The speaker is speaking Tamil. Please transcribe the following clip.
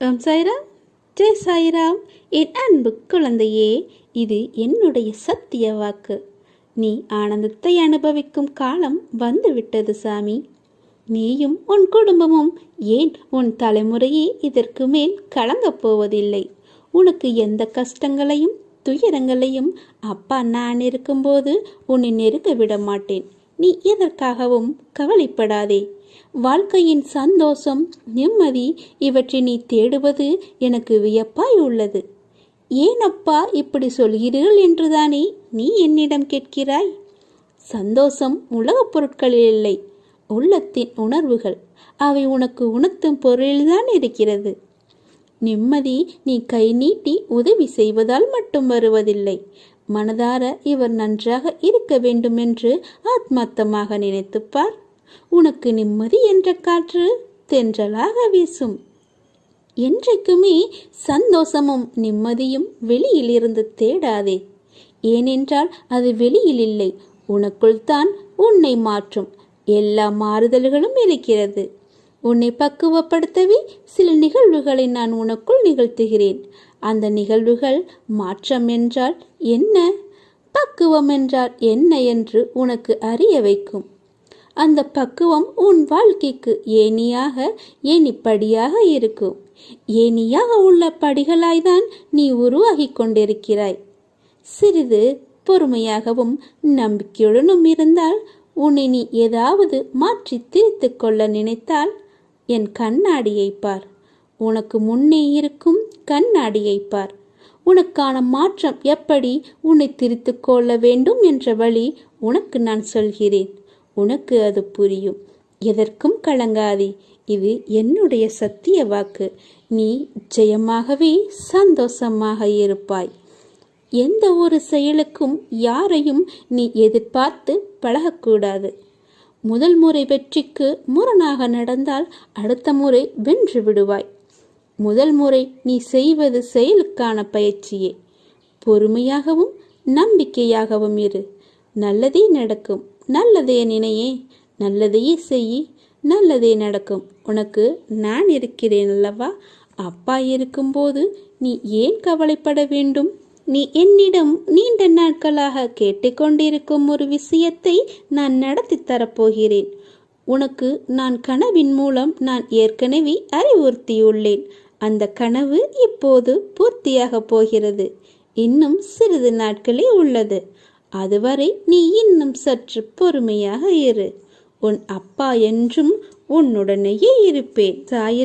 ஓம் சாய்ராம். ஜெய் சாய்ராம் என் அன்பு குழந்தையே இது என்னுடைய சத்திய வாக்கு. நீ ஆனந்தத்தை அனுபவிக்கும் காலம் வந்துவிட்டது சாமி. நீயும் உன் குடும்பமும் ஏன் உன் தலைமுறையே இதற்கு மேல் கலங்கப் போவதில்லை? உனக்கு எந்த கஷ்டங்களையும் துயரங்களையும் அப்பா நான் இருக்கும்போது உன்னை நெருங்க விட மாட்டேன். நீ எதற்காகவும் கவலைப்படாதே. வாழ்க்கையின் சந்தோஷம் நிம்மதி இவற்றை நீ தேடுவது எனக்கு வியப்பாய் உள்ளது. ஏன் அப்பா இப்படி சொல்கிறீர்கள் என்றுதானே நீ என்னிடம் கேட்கிறாய்? சந்தோஷம் உலகப் பொருட்களில் இல்லை உள்ளத்தின் உணர்வுகள். அவை உனக்கு உணர்த்தும் பொருளில்தான் இருக்கிறது. நிம்மதி நீ கை நீட்டி உதவி செய்வதால் மட்டும் வருவதில்லை. மனதார இவர் நன்றாக இருக்க வேண்டும் என்று ஆத்மார்த்தமாக நினைத்துப்பார். உனக்கு நிம்மதி என்ற காற்று தென்றலாக வீசும். என்றைக்குமே சந்தோஷமும் நிம்மதியும் வெளியில் இருந்து தேடாதே. ஏனென்றால் அது வெளியில் இல்லை உனக்குள் தான் உன்னை மாற்றும். எல்லா மாறுதல்களும் இருக்கிறது. உன்னை பக்குவப்படுத்தவே சில நிகழ்வுகளை நான் உனக்குள் நிகழ்த்துகிறேன். அந்த நிகழ்வுகள் மாற்றம் என்றால் என்ன? பக்குவம் என்றால் என்ன என்று உனக்கு அறிய வைக்கும். அந்த பக்குவம் உன் வாழ்க்கைக்கு ஏனியாக ஏனிப்படியாக இருக்கும். ஏனியாக உள்ள படிகளாய்தான் நீ உருவாகி கொண்டிருக்கிறாய். சிறிது பொறுமையாகவும் நம்பிக்கையுடனும் இருந்தால் உன்னை நீ ஏதாவது மாற்றி திரித்து கொள்ள நினைத்தால் என் கண்ணாடியை பார். உனக்கு முன்னே இருக்கும் கண்ணாடியை பார். உனக்கான மாற்றம் எப்படி உன்னை திரித்து கொள்ள வேண்டும் என்ற வழி உனக்கு நான் சொல்கிறேன். உனக்கு அது புரியும். எதற்கும் கலங்காதே. இது என்னுடைய சத்திய வாக்கு. நீ ஜெயமாகவே சந்தோஷமாக இருப்பாய். எந்த ஒரு செயலுக்கும் யாரையும் நீ எதிர்பார்த்து பழகக்கூடாது. முதல் முறை வெற்றிக்கு முரணாக நடந்தால் அடுத்த முறை வென்று விடுவாய். முதல் முறை நீ செய்வது செயலுக்கான பயிற்சியே. பொறுமையாகவும் நம்பிக்கையாகவும் இரு. நல்லதே நடக்கும். நல்லதே நினையே. நல்லதையே செய் நல்லதே நடக்கும். உனக்கு நான் இருக்கிறேன் அல்லவா? அப்பா இருக்கும்போது நீ ஏன் கவலைப்பட வேண்டும்? நீ என்னிடம் நீண்ட நாட்களாக கேட்டுக்கொண்டிருக்கும் ஒரு விஷயத்தை நான் நடத்தி தரப்போகிறேன். உனக்கு நான் கனவின் மூலம் நான் ஏற்கனவே அறிவுறுத்தியுள்ளேன். அந்த கனவு இப்போது பூர்த்தியாக போகிறது. இன்னும் சிறிது நாட்களே உள்ளது. அதுவரை நீ இன்னும் சற்று பொறுமையாக இரு. உன் அப்பா என்றும் உன்னுடனேயே இருப்பேன் சாய